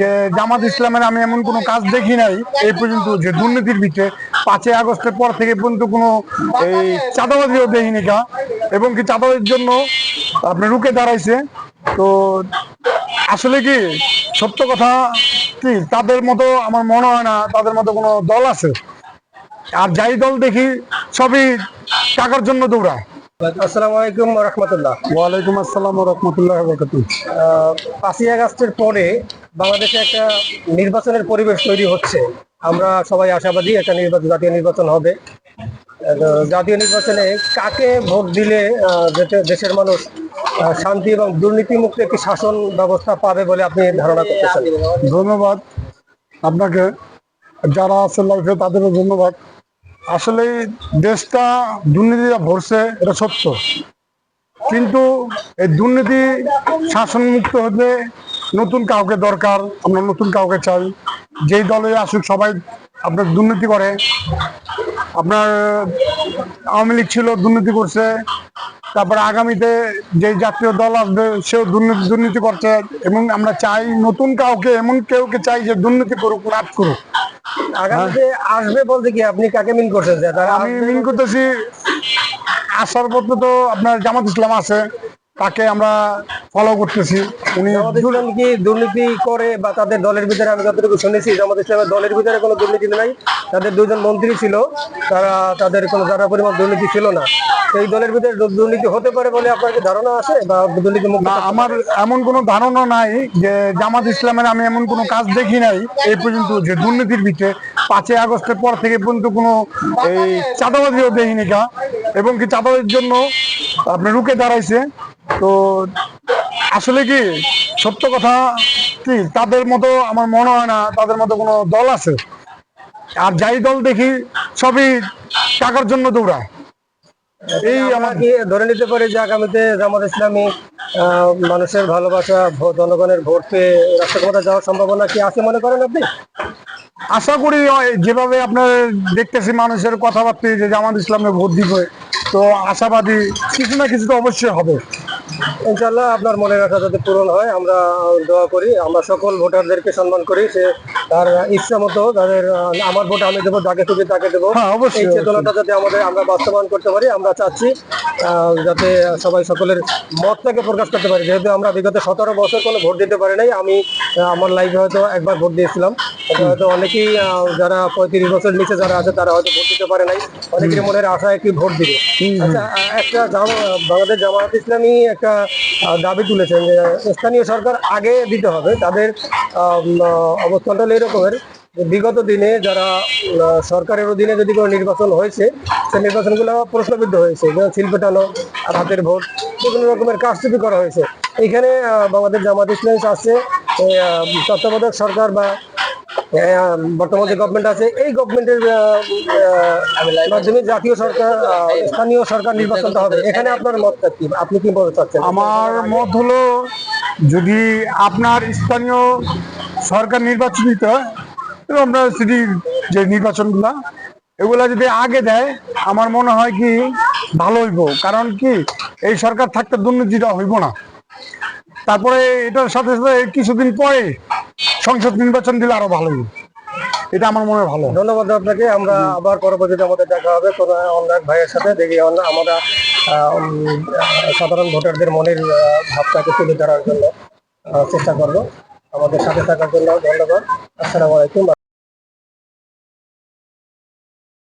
যে জামাত ইসলামের আমি এমন কোনো কাজ দেখি নাই এই পর্যন্ত যে দুর্নীতির ভিতরে পাঁচই আগস্টের পর থেকে পর্যন্ত কোনো এই চাঁদাবাজিও দেখিনি কা এবং কি চাঁদাবাজির জন্য আপনি রুকে দাঁড়াইছে। তো আসলে কি সত্য কথা কি? তাদের মতো আমার মনে হয় না তাদের মতো কোনো দল আছে। আর যাই দল দেখি সবই টাকার জন্য দৌড়ায়। আসসালামু আলাইকুম রহমতুল্লাহ। ওয়ালাইকুম আসসালাম রহমতুল্লাহ পাঁচই আগস্টের পরে বাংলাদেশে একটা নির্বাচনের পরিবেশ তৈরি হচ্ছে। আমরা সবাই আশাবাদী একটা নির্বাচন জাতীয় নির্বাচন হবে। জাতীয় নির্বাচনে কাকে ভোট দিলে দেশের মানুষ শান্তি এবং দুর্নীতিমুক্ত একটি শাসন ব্যবস্থা পাবে বলে আপনি ধারণা করতেছেন? ধন্যবাদ আপনাকে। যারা আছে লাইফে তাদেরও ধন্যবাদ। আসলে দেশটা দুর্নীতিটা ভরছে, এটা সত্য। কিন্তু এই দুর্নীতি শাসন মুক্ত হতে নতুন কাউকে দরকার আমরা নতুন কাউকে চাই। যেই দলে আসুক সবাই আপনার দুর্নীতি করে। আপনার আওয়ামী লীগ ছিল দুর্নীতি করছে। তারপরে আগামীতে যে জাতীয় দল আসবে সেও দুর্নীতি দুর্নীতি করছে। এবং আমরা চাই নতুন কাউকে এমন কেউকে চাই যে দুর্নীতি করুক লাভ করুক। আগামীতে আসবে বলতে কি আপনি কাকে মিন করছেন? আমি মিন করতেছি আসার পথে তো আপনার জামাত ইসলাম আছে। তাকে আমরা ফলো করতেছি। উনি ইসলাম কি দুর্নীতি করে বা তাদের দলের ভিতরে আমি যতটুকু শুনেছি জামাত ইসলামের দলের ভিতরে কোনো দুর্নীতি নাই। তাদের দুজন মন্ত্রী ছিল তারা তাদের কোনো যারা পরিমাণ দুর্নীতি ছিল না। সেই দলের ভিতরে দুর্নীতি হতে পারে বলে আপনার কি ধারণা আছে? বা দুর্নীতি মুক্ত আমার এমন কোনো ধারণা নাই যে জামাত ইসলামের আমি এমন কোনো কাজ দেখি নাই এই পর্যন্ত যে দুর্নীতির ভিতরে পাঁচই আগস্টের পর থেকে পর্যন্ত কোনো এই চাঁদাবাজিও দেখিনি কা এবং কি চাঁদাবাজির জন্য আপনি রুকে দাঁড়াইছে তো আসলে কি সত্য কথা কি তাদের মতো আমার মনে হয় না তাদের মতো কোনো দল আছে। আর যাই দল দেখি সবই টাকার জন্য দৌড়ায়। এই আমাকে ধরে নিতে পারি যে আগামীতে জামাত ইসলামী মানুষের ভালোবাসা জনগণের ভোট পেয়ে রাষ্ট্র ক্ষমতা যাওয়ার সম্ভাবনা কি আছে মনে করেন আপনি? আশা করি যেভাবে আপনার দেখতেছি মানুষের কথাবার্তা যে জামাত ইসলামে ভোট দিবে তো আশাবাদী কিছু না কিছু তো অবশ্যই হবে। ইনশাল্লাহ আপনার মনের আশা যাতে পূরণ হয় আমরা দোয়া করি। আমরা সকল ভোটারদেরকে সম্মান করি। সে তার ইচ্ছা মতো তাদের আমার ভোট আমি দেবো যাকে খুশি তাকে দেবো। হ্যাঁ, অবশ্যই, এই চেতনাটা যাতে আমাদের আমরা বাস্তবায়ন করতে পারি আমরা চাচ্ছি যাতে সবাই সকলের মতটাকে প্রকাশ করতে পারি। যেহেতু আমরা বিগত সতেরো বছর কোনো ভোট দিতে পারি নাই আমি আমার লাইফে হয়তো একবার ভোট দিয়েছিলাম। হয়তো অনেকেই যারা পঁয়ত্রিশ বছর নিচে যারা আছে তারা হয়তো ভোট দিতে পারে নাই। অনেকের মনের আশা একটি ভোট দিবে। আচ্ছা একটা বাংলাদেশ জামায়াত ইসলামী একটা দাবি তুলেছেন যে স্থানীয় সরকার আগে দিতে হবে। তাদের অবস্থানটা হলো এরকমের বিগত দিনে যারা সরকারের অধীনে যদি কোনো নির্বাচন হয়েছে সেই নির্বাচনগুলো প্রশ্নবিদ্ধ হয়েছে। যেমন শিল্প পেটানো আর হাতের ভোট বিভিন্ন রকমের কারচুপি করা হয়েছে। এইখানে আহ, বাংলাদেশ জামাত ইসলামী আছে তত্ত্বাবধায়ক সরকার বা বর্তমান যে গভর্নমেন্ট আছে, এই গভর্নমেন্টের মাধ্যমে জাতীয় সরকার স্থানীয় সরকার নির্বাচনটা হবে। এখানে আপনার মতটা কি? আপনি কি বলতে চাচ্ছেন? আমার মত হলো, যদি আপনার স্থানীয় সরকার নির্বাচন দিতে হয় আপনার সিটির যে নির্বাচনগুলা, এগুলা যদি আগে দেয়, আমার মনে হয় কি ভালো হইব। কারণ কি, এই সরকার থাকতে দুর্নীতিটা হইব না। তারপরে এটার সাথে সাথে কিছুদিন পরে সংসদ নির্বাচন দিলে আরও ভালো এটা আমার মনে ভালো। ধন্যবাদ আপনাকে। আমরা আবার পরবর্তীতে আমাদের দেখা হবে। কোনো ভাইয়ের সাথে দেখি আমরা সাধারণ ভোটারদের মনের ভাবটাকে তুলে ধরার জন্য চেষ্টা করব। আমাদের সাথে থাকার জন্য ধন্যবাদ। আসসালামু আলাইকুম।